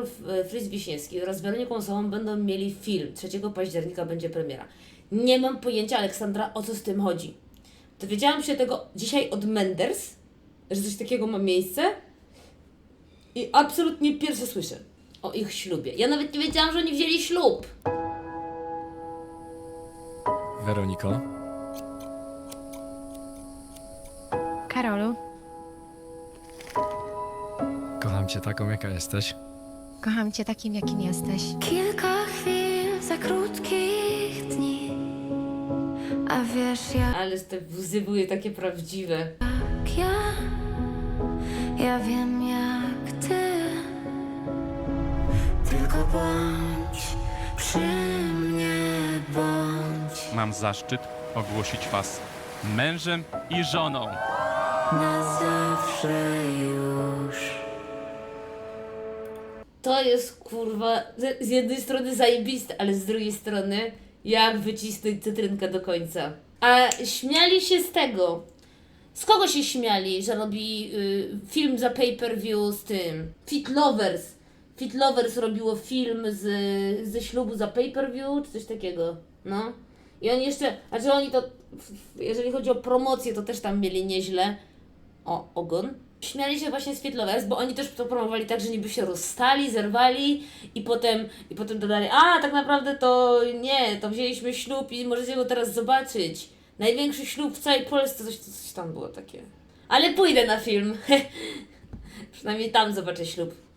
Karol e, Fryz Wiśniewski oraz Weroniką Sołą będą mieli film. 3 października będzie premiera. Nie mam pojęcia, Aleksandra, o co z tym chodzi. Dowiedziałam się tego dzisiaj od Menders, że coś takiego ma miejsce i absolutnie pierwsze słyszę o ich ślubie. Ja nawet nie wiedziałam, że oni wzięli ślub. Weroniko, Karolu, kocham cię taką, jaka jesteś. Kocham cię takim, jakim jesteś. Kilka chwil za krótkich dni A wiesz jak Ale te łzy były takie prawdziwe. ja Ja wiem jak ty Tylko bądź przy mnie bądź Mam zaszczyt ogłosić Was mężem i żoną. Na zawsze już To jest kurwa z, jednej strony zajebiste, ale z drugiej strony jak wycisnąć cytrynkę do końca. A śmiali się z tego. Z kogo się śmiali, że robi y, film za pay-per-view z tym? Fit Lovers. Fit Lovers robiło film z, ze ślubu za pay-per-view, czy coś takiego. No. I oni jeszcze, znaczy oni to, jeżeli chodzi o promocję, to też tam mieli nieźle. O, ogon. Śmiali się właśnie z Fit Lovers, bo oni też to promowali tak, że niby się rozstali, zerwali i potem, i potem dodali, a tak naprawdę to nie, to wzięliśmy ślub i możecie go teraz zobaczyć. Największy ślub w całej Polsce, coś, coś tam było takie. Ale pójdę na film. Przynajmniej tam zobaczę ślub.